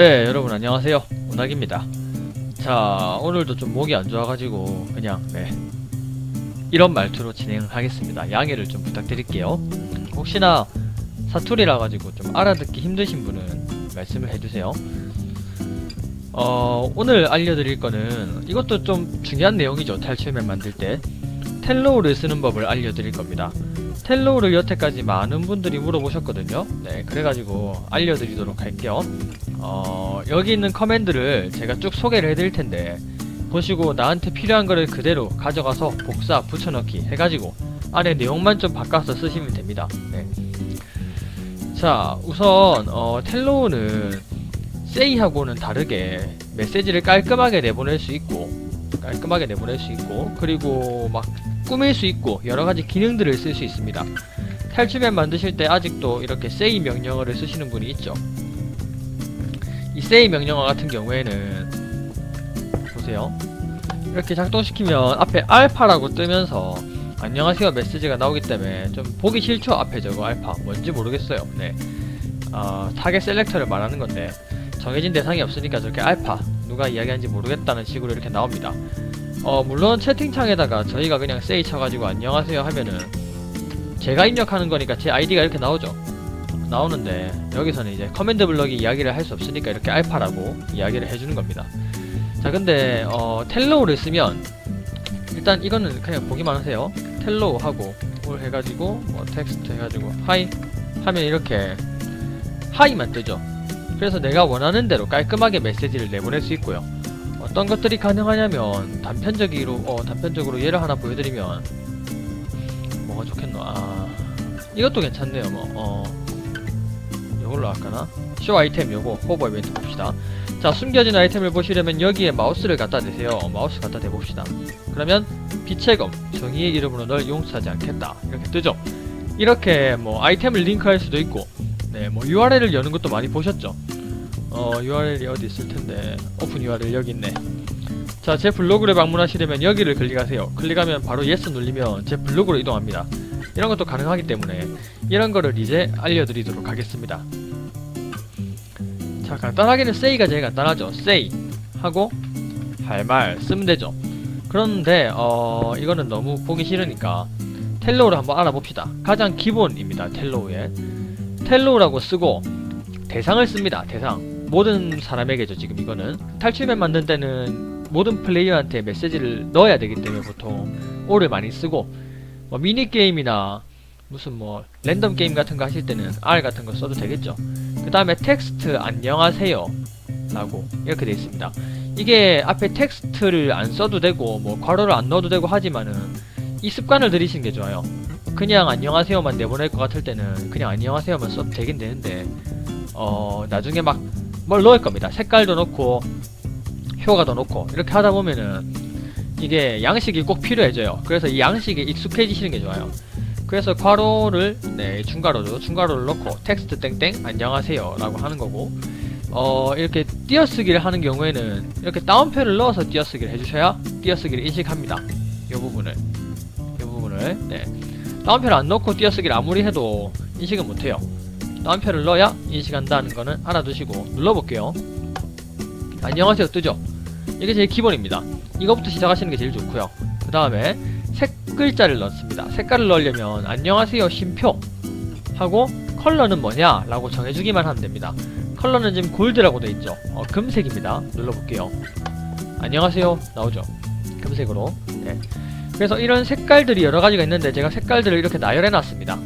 네, 여러분 안녕하세요. 오낙입니다. 자, 오늘도 좀 목이 안 좋아가지고 그냥 네 이런 말투로 진행하겠습니다. 양해를 좀 부탁드릴게요. 혹시나 사투리라 가지고 좀 알아듣기 힘드신 분은 말씀을 해주세요. 어, 오늘 알려드릴 거는 이것도 좀 중요한 내용이죠. 탈출맵 만들 때 텔로우를 쓰는 법을 알려드릴 겁니다. 텔로우를 여태까지 많은 분들이 물어보셨거든요. 네, 그래가지고 알려드리도록 할게요. 어, 여기 있는 커맨드를 제가 쭉 소개를 해드릴 텐데 보시고 나한테 필요한 거를 그대로 가져가서 복사, 붙여넣기 해가지고 안에 내용만 좀 바꿔서 쓰시면 됩니다. 네. 자, 우선 어, 텔로우는 세이하고는 다르게 메시지를 깔끔하게 내보낼 수 있고 깔끔하게 내보낼 수 있고 그리고 막 꾸밀 수 있고 여러 가지 기능들을 쓸 수 있습니다. 탈출맵 만드실 때 아직도 이렇게 세이 명령어를 쓰시는 분이 있죠. 이 세이 명령어 같은 경우에는 보세요. 이렇게 작동시키면 앞에 알파라고 뜨면서 안녕하세요 메시지가 나오기 때문에 좀 보기 싫죠 앞에 저거 알파 뭔지 모르겠어요. 네. 어, 타겟 셀렉터를 말하는 건데 정해진 대상이 없으니까 저렇게 알파 누가 이야기하는지 모르겠다는 식으로 이렇게 나옵니다. 어 물론 채팅창에다가 저희가 그냥 세이 쳐가지고 안녕하세요 하면은 제가 입력하는 거니까 제 아이디가 이렇게 나오죠. 나오는데 여기서는 이제 커맨드 블럭이 이야기를 할 수 없으니까 이렇게 알파라고 이야기를 해주는 겁니다. 자 근데 어 텔로우를 쓰면 일단 이거는 그냥 보기만 하세요. 텔로우 하고 뭘 해가지고 뭐 텍스트 해가지고 하이 하면 이렇게 하이만 뜨죠. 그래서 내가 원하는 대로 깔끔하게 메시지를 내보낼 수 있고요. 어떤 것들이 가능하냐면 단편적으로 어, 단편적으로 예를 하나 보여드리면 뭐가 좋겠노? 아 이것도 괜찮네요. 뭐 어, 이걸로 할까나? 쇼 아이템 요거 호버 이벤트 봅시다. 자 숨겨진 아이템을 보시려면 여기에 마우스를 갖다 대세요. 마우스 갖다 대봅시다. 그러면 빛의 검 정의의 이름으로 널 용서하지 않겠다 이렇게 뜨죠. 이렇게 뭐 아이템을 링크할 수도 있고 네, 뭐 URL을 여는 것도 많이 보셨죠? 어, URL이 어디 있을 텐데 오픈 URL 여기 있네. 자, 제 블로그를 방문하시려면 여기를 클릭하세요. 클릭하면 바로 yes 눌리면 제 블로그로 이동합니다. 이런 것도 가능하기 때문에 이런 거를 이제 알려드리도록 하겠습니다. 자, 간단하게는 say가 제일 간단하죠. say 하고 할 말 쓰면 되죠. 그런데 어, 이거는 너무 보기 싫으니까 텔로우를 한번 알아봅시다. 가장 기본입니다. 텔로우에 텔로우라고 쓰고 대상을 씁니다. 대상. 모든 사람에게죠. 지금 이거는 탈출맵 만든 때는 모든 플레이어한테 메시지를 넣어야 되기 때문에 보통 O를 많이 쓰고 뭐 미니 게임이나 무슨 뭐 랜덤 게임 같은 거 하실 때는 R 같은 거 써도 되겠죠. 그 다음에 텍스트 안녕하세요 라고 이렇게 되어 있습니다. 이게 앞에 텍스트를 안 써도 되고 뭐 괄호를 안 넣어도 되고 하지만은 이 습관을 들이시는 게 좋아요. 그냥 안녕하세요만 내보낼 것 같을 때는 그냥 안녕하세요만 써도 되긴 되는데 어 나중에 막 뭘 넣을 겁니다. 색깔도 넣고 효과도 넣고 이렇게 하다 보면은 이게 양식이 꼭 필요해져요. 그래서 이 양식에 익숙해지시는 게 좋아요. 그래서 괄호를 네 중괄호죠. 중괄호를 넣고 텍스트 땡땡 안녕하세요 라고 하는 거고 어 이렇게 띄어쓰기를 하는 경우에는 이렇게 다운표를 넣어서 띄어쓰기를 해주셔야 띄어쓰기를 인식합니다. 이 부분을 이 부분을 네 다운표를 안 넣고 띄어쓰기를 아무리 해도 인식은 못해요. 다운표를 넣어야 인식한다는 거는 알아두시고 눌러볼게요. 안녕하세요 뜨죠? 이게 제일 기본입니다. 이거부터 시작하시는 게 제일 좋고요. 그 다음에 색 글자를 넣습니다. 색깔을 넣으려면 안녕하세요 쉼표 하고 컬러는 뭐냐 라고 정해주기만 하면 됩니다. 컬러는 지금 골드라고 되어 있죠. 어, 금색입니다. 눌러볼게요. 안녕하세요 나오죠. 금색으로. 네. 그래서 이런 색깔들이 여러 가지가 있는데 제가 색깔들을 이렇게 나열해 놨습니다.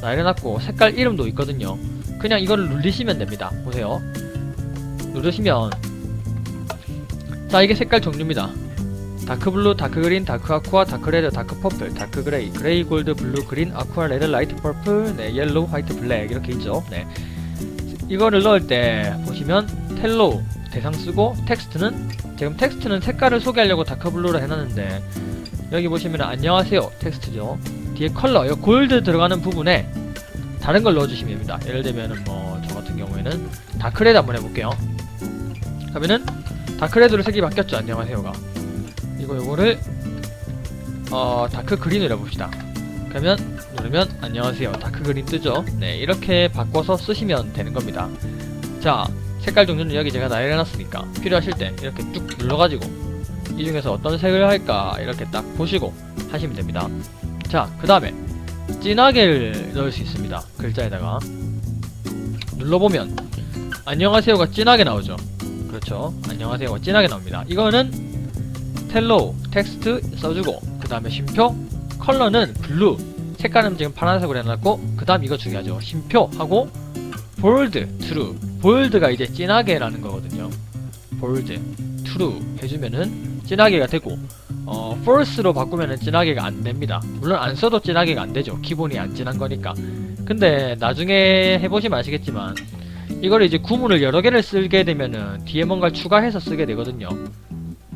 나열해 놨고 색깔 이름도 있거든요. 그냥 이거를 누르시면 됩니다. 보세요. 누르시면 자 이게 색깔 종류입니다. 다크 블루, 다크 그린, 다크 아쿠아, 다크 레드, 다크 퍼플, 다크 그레이, 그레이 골드, 블루, 그린, 아쿠아, 레드, 라이트 퍼플, 네, 옐로우, 화이트, 블랙 이렇게 있죠. 네. 이거를 넣을 때 보시면 텔로우 대상 쓰고 텍스트는 지금 텍스트는 색깔을 소개하려고 다크 블루로 해놨는데 여기 보시면 안녕하세요 텍스트죠. 뒤에 컬러, 이 골드 들어가는 부분에 다른 걸 넣어주시면 됩니다. 예를 들면은 뭐 저 같은 경우에는 다크 레드 한번 해볼게요. 하면은 다크 레드로 색이 바뀌었죠. 안녕하세요가. 이거 요거를 어 다크 그린으로 해봅시다. 그러면 누르면 안녕하세요 다크 그린 뜨죠. 네 이렇게 바꿔서 쓰시면 되는 겁니다. 자 색깔 종류는 여기 제가 나열해 놨으니까 필요하실 때 이렇게 쭉 눌러가지고 이 중에서 어떤 색을 할까 이렇게 딱 보시고 하시면 됩니다. 자, 그 다음에 진하게를 넣을 수 있습니다. 글자에다가 눌러보면 안녕하세요가 진하게 나오죠. 그렇죠. 안녕하세요가 진하게 나옵니다. 이거는 텔로 텍스트 써주고 그 다음에 쉼표 컬러는 블루 색깔은 지금 파란색으로 해놨고 그 다음 이거 중요하죠. 쉼표 하고 볼드 트루 볼드가 이제 진하게 라는 거거든요. 볼드 트루 해주면은 진하게가 되고 어, false로 바꾸면은 진하게가 안 됩니다. 물론 안 써도 진하게가 안 되죠. 기본이 안 진한 거니까. 근데 나중에 해보시면 아시겠지만 이걸 이제 구문을 여러 개를 쓰게 되면은 뒤에 뭔가를 추가해서 쓰게 되거든요.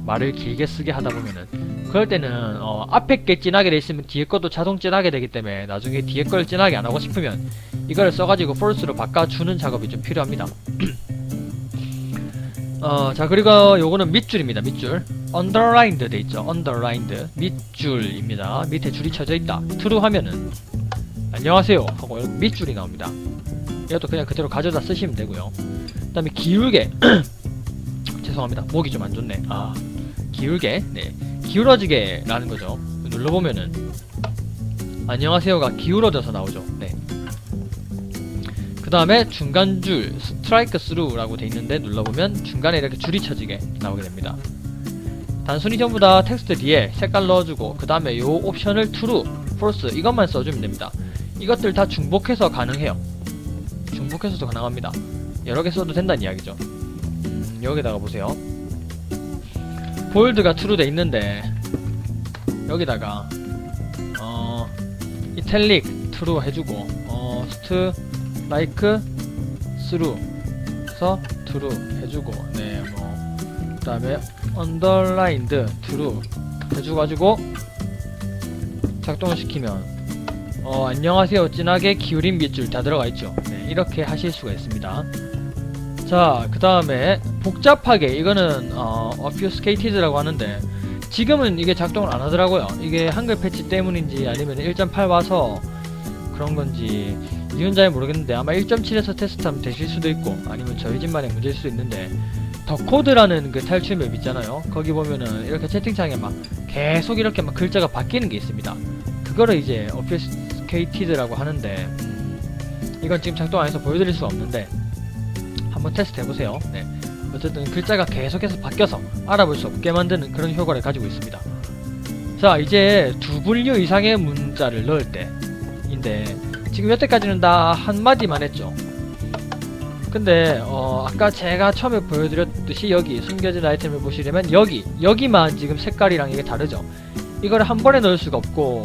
말을 길게 쓰게 하다 보면은 그럴 때는 어, 앞에 게 진하게 돼 있으면 뒤에 것도 자동 진하게 되기 때문에 나중에 뒤에 걸 진하게 안 하고 싶으면 이걸 써가지고 false로 바꿔주는 작업이 좀 필요합니다. 어, 자 그리고 요거는 밑줄입니다. 밑줄 underlined 돼 있죠. underlined 밑줄입니다. 밑에 줄이 쳐져 있다. true 하면은 안녕하세요 하고 밑줄이 나옵니다. 이것도 그냥 그대로 가져다 쓰시면 되고요. 그 다음에 기울게 죄송합니다. 목이 좀 안 좋네. 아 기울게 네 기울어지게 라는 거죠. 눌러보면은 안녕하세요가 기울어져서 나오죠. 네. 그 다음에 중간 줄 스트라이크 스루라고 돼 있는데 눌러보면 중간에 이렇게 줄이 쳐지게 나오게 됩니다. 단순히 전부 다 텍스트 뒤에 색깔 넣어주고 그 다음에 요 옵션을 true, false 이것만 써주면 됩니다. 이것들 다 중복해서 가능해요. 중복해서도 가능합니다. 여러 개 써도 된다는 이야기죠. 음, 여기다가 보세요. 볼드가 true 돼 있는데 여기다가 어 이탈릭 true 해주고 어 스트 라이크 스루 서 트루 해주고 네뭐 그다음에 언더라인드 트루 해줘가지고 작동을 시키면 어 안녕하세요. 진하게 기울인 밑줄 다 들어가 있죠? 네 이렇게 하실 수가 있습니다 자 그 다음에 복잡하게 이거는 어 obfuscated라고 하는데 지금은 이게 작동을 안 하더라고요. 이게 한글 패치 때문인지 아니면 1.8 와서 그런 건지 이유는 잘 모르겠는데 아마 1.7에서 테스트하면 되실 수도 있고 아니면 저희 집만의 문제일 수도 있는데 더 코드라는 그 탈출 맵 있잖아요. 거기 보면은 이렇게 채팅창에 막 계속 이렇게 막 글자가 바뀌는 게 있습니다. 그거를 이제 obfuscated라고 하는데 음, 이건 지금 작동 안 해서 보여드릴 수 없는데 한번 테스트 해보세요 네. 어쨌든 글자가 계속해서 바뀌어서 알아볼 수 없게 만드는 그런 효과를 가지고 있습니다 자 이제 두 분류 이상의 문자를 넣을 때인데 지금 여태까지는 다 한마디만 했죠. 근데 어 아까 제가 처음에 보여드렸듯이 여기 숨겨진 아이템을 보시려면 여기 여기만 지금 색깔이랑 이게 다르죠. 이걸 한 번에 넣을 수가 없고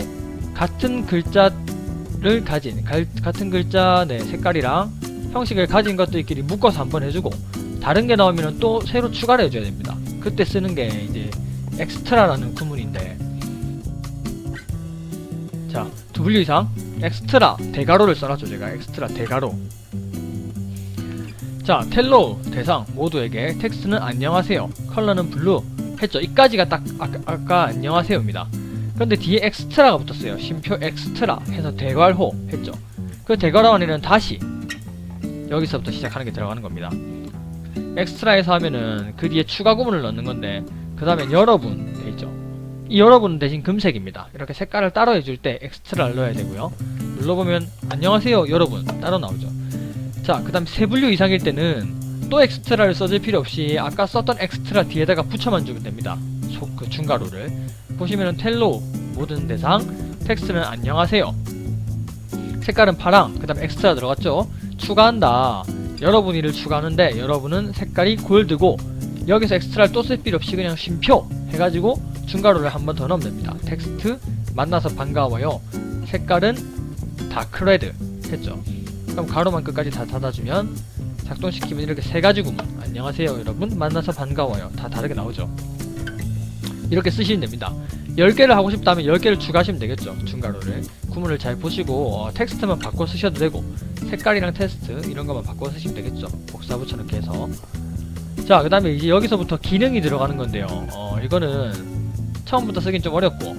같은 글자를 가진 갈- 같은 글자 네 색깔이랑 형식을 가진 것들끼리 묶어서 한번 해주고 다른 게 나오면 또 새로 추가를 해줘야 됩니다. 그때 쓰는 게 이제 엑스트라라는 구문인데. 자, 두 분류 이상 엑스트라 대가로를 써놨죠 제가. 엑스트라 대가로. 자 텔로 대상 모두에게 텍스트는 안녕하세요. 컬러는 블루 했죠. 이까지가 딱 아까, 아까 안녕하세요입니다. 그런데 뒤에 엑스트라가 붙었어요. 심표 엑스트라 해서 대괄호 했죠. 그 대괄호 안에는 다시 여기서부터 시작하는 게 들어가는 겁니다 엑스트라에서 하면은 그 뒤에 추가 구문을 넣는 건데 그 다음에 여러분 돼 있죠 이 여러분 대신 금색입니다. 이렇게 색깔을 따로 해줄 때 엑스트라를 넣어야 되고요. 눌러보면 안녕하세요 여러분 따로 나오죠. 자, 그 다음 세 분류 이상일 때는 또 엑스트라를 써줄 필요 없이 아까 썼던 엑스트라 뒤에다가 붙여만 주면 됩니다. 소, 그 중괄호를 보시면은 텔로 모든 대상 텍스트는 안녕하세요. 색깔은 파랑, 그 다음 엑스트라 들어갔죠. 추가한다. 여러분 이를 추가하는데 여러분은 색깔이 골드고 여기서 엑스트라를 또 쓸 필요 없이 그냥 쉼표 해가지고 중괄호를 한 번 더 넣으면 됩니다. 텍스트 만나서 반가워요. 색깔은 다크레드 했죠. 그럼 가로만 끝까지 다 닫아주면 작동시키면 이렇게 세 가지 구문 안녕하세요 여러분 만나서 반가워요 다 다르게 나오죠. 이렇게 쓰시면 됩니다. 10개를 하고 싶다면 10개를 추가하시면 되겠죠. 중괄호를 구문을 잘 보시고 어, 텍스트만 바꿔 쓰셔도 되고 색깔이랑 테스트 이런 것만 바꿔 쓰시면 되겠죠. 복사 붙여넣기 해서 자, 그 다음에 이제 여기서부터 기능이 들어가는 건데요. 어, 이거는 처음부터 쓰긴 좀 어렵고,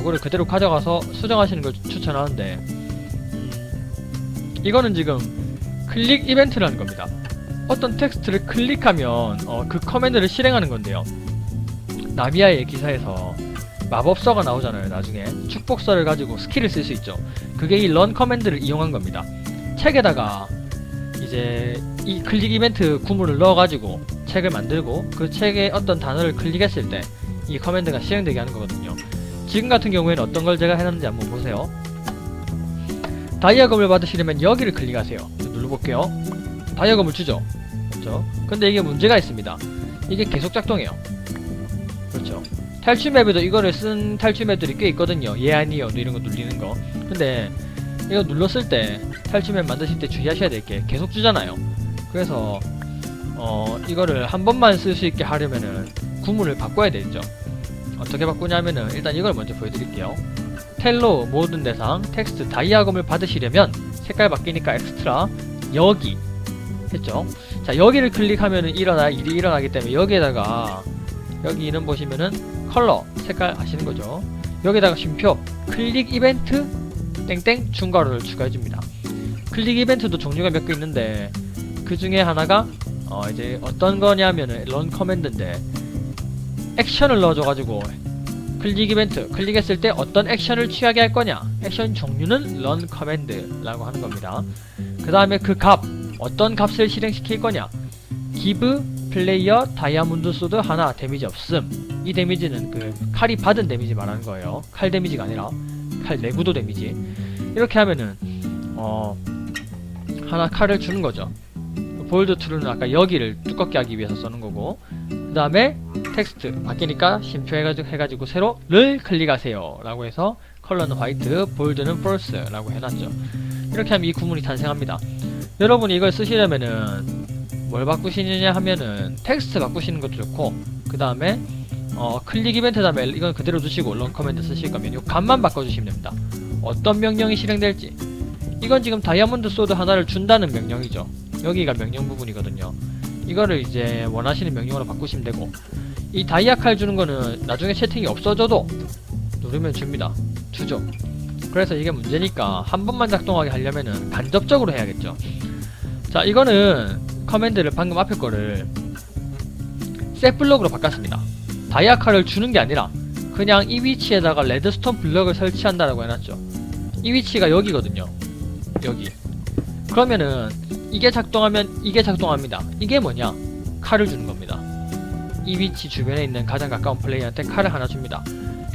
이거를 그대로 가져가서 수정하시는 걸 추천하는데, 음, 이거는 지금 클릭 이벤트라는 겁니다. 어떤 텍스트를 클릭하면 어, 그 커맨드를 실행하는 건데요. 나미아의 기사에서 마법서가 나오잖아요. 나중에 축복서를 가지고 스킬을 쓸 수 있죠. 그게 이 런 커맨드를 이용한 겁니다. 책에다가 이제 이 클릭 이벤트 구문을 넣어가지고 책을 만들고 그 책에 어떤 단어를 클릭했을 때 이 커맨드가 실행되게 하는 거거든요. 지금 같은 경우에는 어떤 걸 제가 해놨는지 한번 보세요. 다이아검을 받으시려면 여기를 클릭하세요. 눌러볼게요. 다이아검을 주죠. 그렇죠? 근데 이게 문제가 있습니다. 이게 계속 작동해요. 그렇죠. 탈출 맵에도 이거를 쓴 탈출 맵들이 꽤 있거든요. 예 아니요 이런 거 눌리는 거. 근데 이거 눌렀을 때 맵 만드실 때 주의하셔야 될 게 계속 주잖아요. 그래서 어 이거를 한 번만 쓸 수 있게 하려면은 구문을 바꿔야 되죠. 어떻게 바꾸냐면은 일단 이걸 먼저 보여드릴게요. 텔로 모든 대상 텍스트 다이아검을 받으시려면 색깔 바뀌니까 엑스트라 여기 했죠. 자 여기를 클릭하면은 일어나 일이 일어나기 때문에 여기에다가 여기 이름 보시면은 컬러 색깔 아시는 거죠. 여기다가 쉼표 클릭 이벤트 땡땡 중괄호를 추가해줍니다. 클릭 이벤트도 종류가 몇 개 있는데 그 중에 하나가 어 이제 어떤 거냐면은 런 커맨드인데 액션을 넣어줘가지고 클릭 이벤트 클릭했을 때 어떤 액션을 취하게 할 거냐. 액션 종류는 런 커맨드라고 하는 겁니다. 그 다음에 그 값 어떤 값을 실행시킬 거냐. 기브 플레이어 다이아몬드 소드 하나 데미지 없음. 이 데미지는 그 칼이 받은 데미지 말하는 거예요. 칼 데미지가 아니라 칼 내구도 데미지. 이렇게 하면은 어 하나 칼을 주는 거죠. 볼드 트루는 아까 여기를 두껍게 하기 위해서 쓰는 거고 그 다음에 텍스트 바뀌니까 심표 해가지고, 해가지고 세로를 클릭하세요. 라고 해서 컬러는 화이트 볼드는 폴스 라고 해놨죠. 이렇게 하면 이 구문이 탄생합니다. 여러분이 이걸 쓰시려면은 뭘 바꾸시느냐 하면은 텍스트 바꾸시는 것도 좋고 그 다음에 어, 클릭 이벤트 다음에 이건 그대로 두시고 런 커맨드 쓰실 거면 이 값만 바꿔주시면 됩니다. 어떤 명령이 실행될지 이건 지금 다이아몬드 소드 하나를 준다는 명령이죠. 여기가 명령 부분이거든요. 이거를 이제 원하시는 명령으로 바꾸시면 되고 이 다이아 칼 주는 거는 나중에 채팅이 없어져도 누르면 줍니다. 주죠 그래서 이게 문제니까 한 번만 작동하게 하려면은 간접적으로 해야겠죠. 자 이거는 커맨드를 방금 앞에 거를 셋 블럭으로 바꿨습니다. 다이아 칼을 주는 게 아니라 그냥 이 위치에다가 레드스톤 블럭을 설치한다라고 해놨죠. 이 위치가 여기거든요 여기. 그러면은 이게 작동하면 이게 작동합니다. 이게 뭐냐? 칼을 주는 겁니다. 이 위치 주변에 있는 가장 가까운 플레이어한테 칼을 하나 줍니다.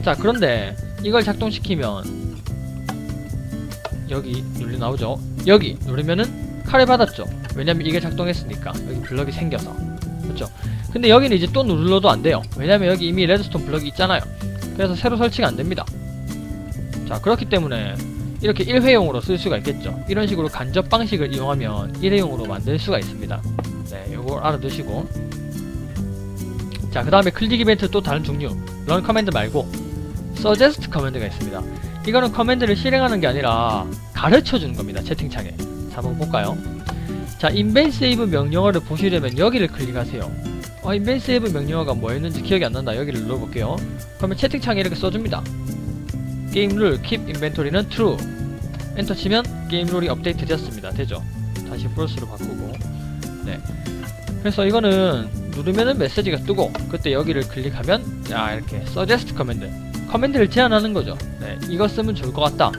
자 그런데 이걸 작동시키면 여기 눌리 나오죠? 여기 누르면은 칼을 받았죠? 왜냐면 이게 작동했으니까 여기 블럭이 생겨서. 그렇죠 근데 여기는 이제 또 눌러도 안 돼요. 왜냐면 여기 이미 레드스톤 블럭이 있잖아요. 그래서 새로 설치가 안 됩니다. 자 그렇기 때문에 이렇게 1회용으로 쓸 수가 있겠죠. 이런 식으로 간접 방식을 이용하면 1회용으로 만들 수가 있습니다. 네 요걸 알아두시고. 자 그 다음에 클릭 이벤트 또 다른 종류. 런 커맨드 말고 suggest 커맨드가 있습니다. 이거는 커맨드를 실행하는 게 아니라 가르쳐 주는 겁니다 채팅창에. 자 한번 볼까요? 자 인벤 세이브 명령어를 보시려면 여기를 클릭하세요. 어 인벤 세이브 명령어가 뭐였는지 기억이 안 난다. 여기를 눌러볼게요. 그러면 채팅창에 이렇게 써줍니다 게임 룰 keep inventory는 true. 엔터 치면 게임 룰이 업데이트 되었습니다. 되죠? 다시 플러스로 바꾸고. 네. 그래서 이거는 누르면은 메시지가 뜨고 그때 여기를 클릭하면 야 이렇게 suggest 커맨드 커맨드를 제안하는 거죠. 네. 이거 쓰면 좋을 것 같다.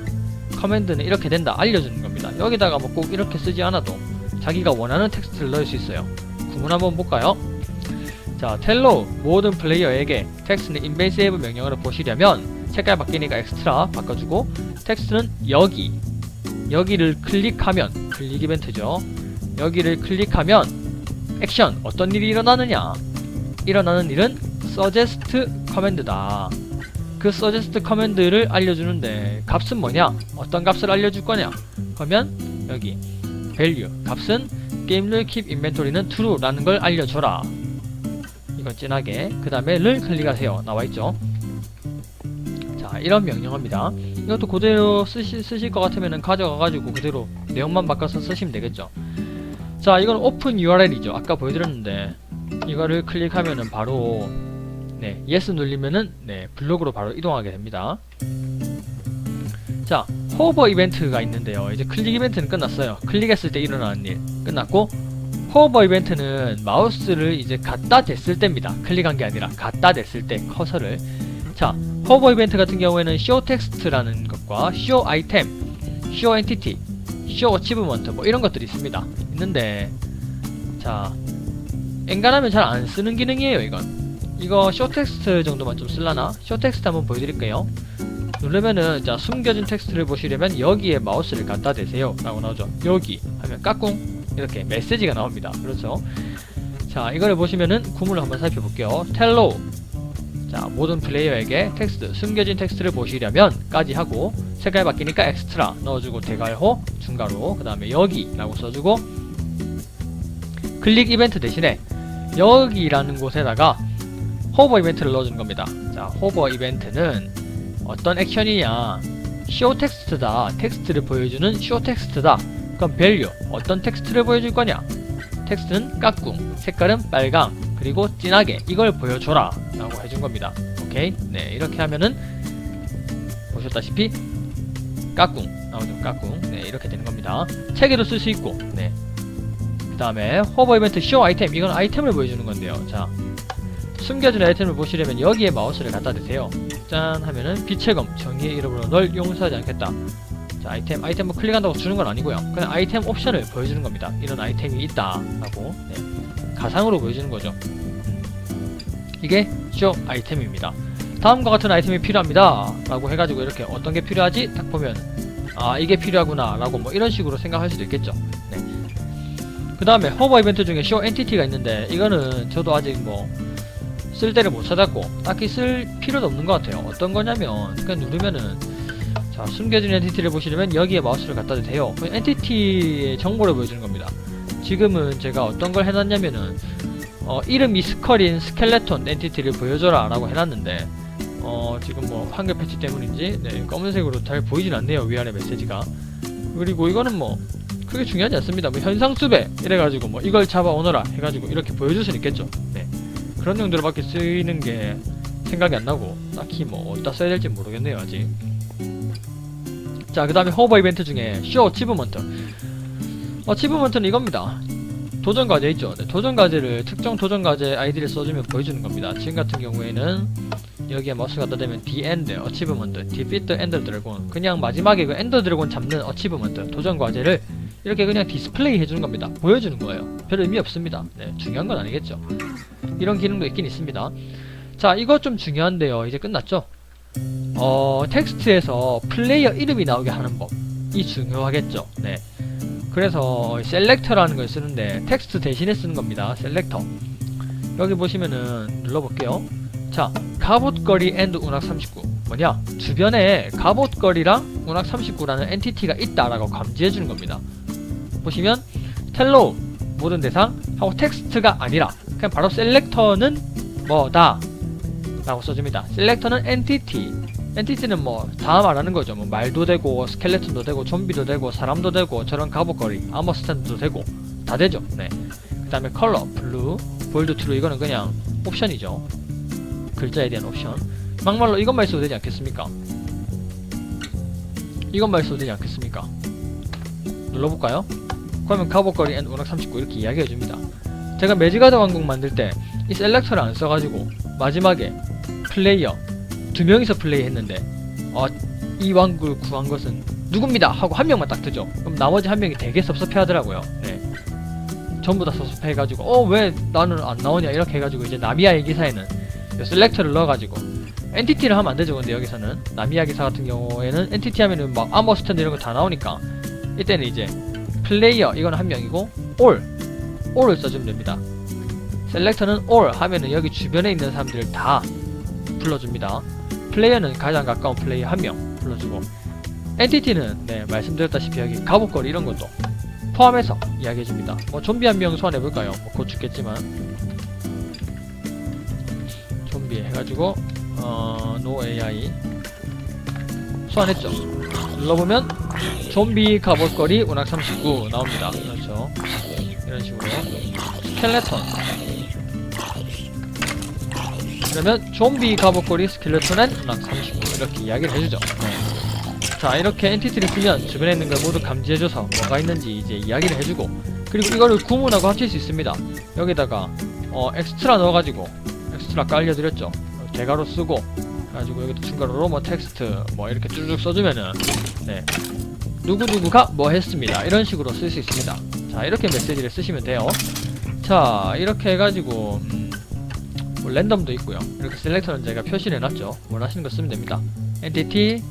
커맨드는 이렇게 된다. 알려주는 겁니다. 여기다가 뭐 꼭 이렇게 쓰지 않아도 자기가 원하는 텍스트를 넣을 수 있어요. 구문 한번 볼까요? 자 텔로 모든 플레이어에게 텍스트는 인벤세이브 명령어를 보시려면 색깔 바뀌니까 엑스트라 바꿔주고 텍스트는 여기. 여기를 클릭하면 클릭 이벤트죠. 여기를 클릭하면 액션 어떤 일이 일어나느냐? 일어나는 일은 suggest 커맨드다. 그 suggest 커맨드를 알려주는데 값은 뭐냐? 어떤 값을 알려줄 거냐? 그러면 여기 value. 값은 게임 룰 keep inventory는 true라는 걸 알려줘라. 이건 진하게. 그 다음에 를 클릭하세요. 나와있죠? 자 이런 명령어입니다. 이것도 그대로 쓰시, 쓰실 것 같으면 가져가가지고 그대로 내용만 바꿔서 쓰시면 되겠죠. 자 이건 오픈 URL이죠. 아까 보여드렸는데 이거를 클릭하면은 바로 네 yes 눌리면은 네 블록으로 바로 이동하게 됩니다. 자 호버 이벤트가 있는데요. 이제 클릭 이벤트는 끝났어요. 클릭했을 때 일어나는 일 끝났고 호버 이벤트는 마우스를 이제 갖다 댔을 때입니다. 클릭한 게 아니라 갖다 댔을 때 커서를 자 호버 이벤트 같은 경우에는 쇼 텍스트라는 것과 쇼 아이템, 쇼 엔티티, 쇼 어치브먼트 뭐 이런 것들이 있습니다. 있는데 자 엔간하면 잘 안 쓰는 기능이에요 이건. 이거 쇼 텍스트 정도만 좀 쓸라나? 쇼 텍스트 한번 보여드릴게요. 누르면은 자 숨겨진 텍스트를 보시려면 여기에 마우스를 갖다 대세요. 라고 나오죠. 여기 하면 까꿍 이렇게 메시지가 나옵니다. 그렇죠? 자 이거를 보시면은 구문을 한번 살펴볼게요. 텔로 자 모든 플레이어에게 텍스트 숨겨진 텍스트를 보시려면 까지 하고 색깔 바뀌니까 엑스트라 넣어주고 대괄호 중괄호 그 다음에 여기 라고 써주고 클릭 이벤트 대신에 여기라는 곳에다가 호버 이벤트를 넣어주는 겁니다. 자 호버 이벤트는 어떤 액션이냐? 쇼 텍스트다. 텍스트를 보여주는 쇼 텍스트다. 그럼 밸류 어떤 텍스트를 보여줄 거냐? 텍스트는 까꿍 색깔은 빨강 그리고 진하게 이걸 보여줘라 라고 해준 겁니다. 오케이? 네 이렇게 하면은 보셨다시피 까꿍 나오죠 까꿍. 네 이렇게 되는 겁니다. 책에도 쓸 수 있고 네 그 다음에 호버 이벤트 쇼 아이템. 이건 아이템을 보여주는 건데요. 자 숨겨진 아이템을 보시려면 여기에 마우스를 갖다 대세요. 짠 하면은 빛의 검 정의의 이름으로 널 용서하지 않겠다. 자 아이템 아이템 뭐 클릭한다고 주는 건 아니고요 그냥 아이템 옵션을 보여주는 겁니다 이런 아이템이 있다 라고 네. 가상으로 보여주는 거죠 음. 이게 쇼 아이템입니다 다음과 같은 아이템이 필요합니다 라고 해가지고 이렇게 어떤 게 필요하지 딱 보면 아 이게 필요하구나 라고 뭐 이런 식으로 생각할 수도 있겠죠 네. 그 다음에 허버 이벤트 중에 쇼 엔티티가 있는데 이거는 저도 아직 뭐쓸 때를 못 찾았고 딱히 쓸 필요도 없는 것 같아요 어떤 거냐면 그냥 누르면은 자 숨겨진 엔티티를 보시려면 여기에 마우스를 갖다 대세요. 그 엔티티의 정보를 보여주는 겁니다. 지금은 제가 어떤 걸 해놨냐면은 어, 이름이 스컬인 스켈레톤 엔티티를 보여줘라 라고 해놨는데 어, 지금 뭐 한글 패치 때문인지 네, 검은색으로 잘 보이진 않네요 위아래 메시지가. 그리고 이거는 뭐 크게 중요하지 않습니다. 뭐 현상 수배 이래가지고 뭐 이걸 잡아오너라 해가지고 이렇게 보여줄 수는 있겠죠. 네. 그런 용도로 밖에 쓰이는 게 생각이 안 나고 딱히 뭐 어디다 써야 될지 모르겠네요 아직 자 그 다음에 호버 이벤트 중에 쇼 어치브먼트 어치브먼트는 이겁니다. 도전 과제 있죠? 네, 도전 과제를 특정 도전 과제 아이디를 써주면 보여주는 겁니다. 지금 같은 경우에는 여기에 마우스 갖다 대면 The End 어치브먼트 the Ender Dragon. 그냥 마지막에 그 엔더 드래곤 잡는 어치브먼트 도전 과제를 이렇게 그냥 디스플레이 해주는 겁니다. 보여주는 거예요. 별 의미 없습니다. 네, 중요한 건 아니겠죠? 이런 기능도 있긴 있습니다. 자, 이거 좀 중요한데요. 이제 끝났죠? 어, 텍스트에서 플레이어 이름이 나오게 하는 법. 이 중요하겠죠. 네. 그래서 셀렉터라는 걸 쓰는데 텍스트 대신에 쓰는 겁니다. 셀렉터. 여기 보시면은 눌러볼게요. 자, 갑옷거리 앤드 운학 39. 뭐냐? 주변에 갑옷거리랑 운학 39라는 엔티티가 있다라고 감지해 주는 겁니다. 보시면 텔로 모든 대상 하고 텍스트가 아니라 그냥 바로 셀렉터는 뭐다 라고 써줍니다. 셀렉터는 엔티티 엔티티는 뭐 다 말하는 거죠. 뭐 말도 되고 스켈레톤도 되고 좀비도 되고 사람도 되고 저런 갑옷거리 아머 스탠드도 되고 다 되죠. 네 그 다음에 컬러 블루 볼드 트루 이거는 그냥 옵션이죠. 글자에 대한 옵션. 막말로 이것만 있어도 되지 않겠습니까? 이것만 있어도 되지 않겠습니까? 눌러볼까요? 그러면 갑옷거리 앤 운학 39 이렇게 이야기해줍니다. 제가 매직가드 왕국 만들 때 이 셀렉터를 안 써가지고 마지막에 플레이어. 두 명이서 플레이 했는데 어, 이 왕국을 구한 것은 누굽니다? 하고 한 명만 딱 뜨죠. 그럼 나머지 한 명이 되게 섭섭해 하더라고요. 네. 전부 다 섭섭해 해가지고 어 왜 나는 안 나오냐? 이렇게 해가지고 이제 나미야의 기사에는 이 셀렉터를 넣어가지고 엔티티를 하면 안 되죠. 근데 여기서는 나미야 기사 같은 경우에는 엔티티 하면은 막 아머 스탠드 이런 거 다 나오니까 이때는 이제 플레이어 이건 한 명이고 올 all을 써주면 됩니다. 셀렉터는 all 하면은 여기 주변에 있는 사람들을 다 불러줍니다. 플레이어는 가장 가까운 플레이어 한 명 불러주고 엔티티는 네 말씀드렸다시피 여기 갑옷거리 이런 것도 포함해서 이야기해줍니다. 뭐 좀비 한 명 소환해볼까요? 뭐 곧 죽겠지만 좀비 해가지고 어 no AI 소환했죠. 눌러보면 좀비 갑옷거리 운학 39 나옵니다. 그렇죠. 이런 식으로 스켈레톤 그러면 좀비 갑옷걸이 스켈레톤은 락39 이렇게 이야기를 해주죠 네. 자 이렇게 엔티티를 쓰면 주변에 있는 걸 모두 감지해줘서 뭐가 있는지 이제 이야기를 해주고 그리고 이거를 구문하고 합칠 수 있습니다. 여기다가 어, 엑스트라 넣어가지고 엑스트라 알려드렸죠. 대괄호 쓰고 가지고 여기다 중괄호 로머 텍스트 뭐 이렇게 쭉쭉 써주면은 네 누구누구가 뭐 했습니다. 이런 식으로 쓸 수 있습니다. 자 이렇게 메시지를 쓰시면 돼요. 자 이렇게 해가지고 음, 뭐 랜덤도 있고요. 이렇게 셀렉터는 제가 표시를 해놨죠. 원하시는 거 쓰면 됩니다. 엔티티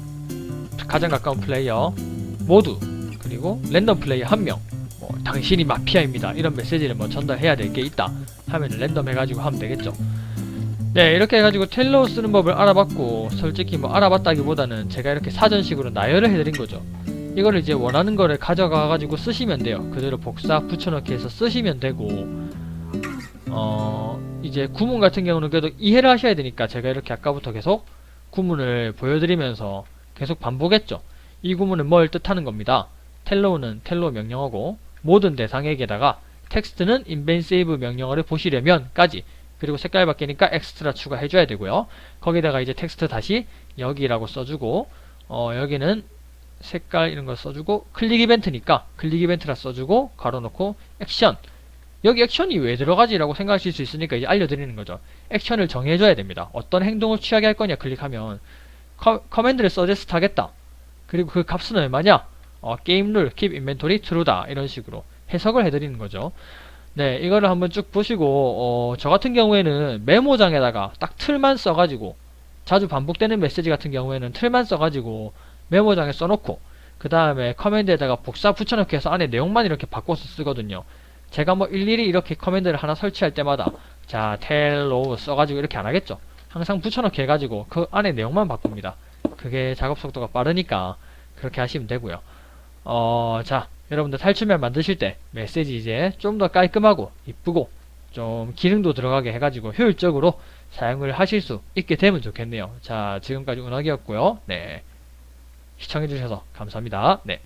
가장 가까운 플레이어 모두 그리고 랜덤 플레이어 한 명. 뭐 당신이 마피아입니다. 이런 메시지를 뭐 전달해야 될 게 있다. 하면 랜덤 해가지고 하면 되겠죠. 네 이렇게 해가지고 텔로 쓰는 법을 알아봤고 솔직히 뭐 알아봤다기보다는 제가 이렇게 사전식으로 나열을 해드린 거죠. 이거를 이제 원하는 거를 가져가가지고 쓰시면 돼요. 그대로 복사 붙여넣기 해서 쓰시면 되고 어 이제 구문 같은 경우는 그래도 이해를 하셔야 되니까 제가 이렇게 아까부터 계속 구문을 보여드리면서 계속 반복했죠. 이 구문은 뭘 뜻하는 겁니다. 텔로우는 텔로 명령어고 모든 대상에게다가 텍스트는 인벤 세이브 명령어를 보시려면까지 그리고 색깔 바뀌니까 엑스트라 추가해줘야 되고요. 거기다가 이제 텍스트 다시 여기라고 써주고 어 여기는 색깔 이런 거 써주고 클릭 이벤트니까 클릭 이벤트라 써주고 가로 놓고 액션 여기 액션이 왜 들어가지라고 생각하실 수 있으니까 이제 알려드리는 거죠. 액션을 정해줘야 됩니다. 어떤 행동을 취하게 할 거냐 클릭하면 커, 커맨드를 서제스트 하겠다. 그리고 그 값은 얼마냐? 어, 게임 룰, keep inventory true다. 이런 식으로 해석을 해드리는 거죠. 네, 이거를 한번 쭉 보시고, 어, 저 같은 경우에는 메모장에다가 딱 틀만 써가지고, 자주 반복되는 메시지 같은 경우에는 틀만 써가지고, 메모장에 써놓고, 그 다음에 커맨드에다가 복사 붙여넣기 해서 안에 내용만 이렇게 바꿔서 쓰거든요. 제가 뭐 일일이 이렇게 커맨드를 하나 설치할 때마다, 자, 텔로 써가지고 이렇게 안 하겠죠. 항상 붙여넣기 해가지고, 그 안에 내용만 바꿉니다. 그게 작업 속도가 빠르니까, 그렇게 하시면 되고요. 어, 자, 여러분들 탈출맵 만드실 때 메시지 이제 좀 더 깔끔하고 이쁘고 좀 기능도 들어가게 해가지고 효율적으로 사용을 하실 수 있게 되면 좋겠네요. 자, 지금까지 운학이었고요. 네. 시청해주셔서 감사합니다. 네.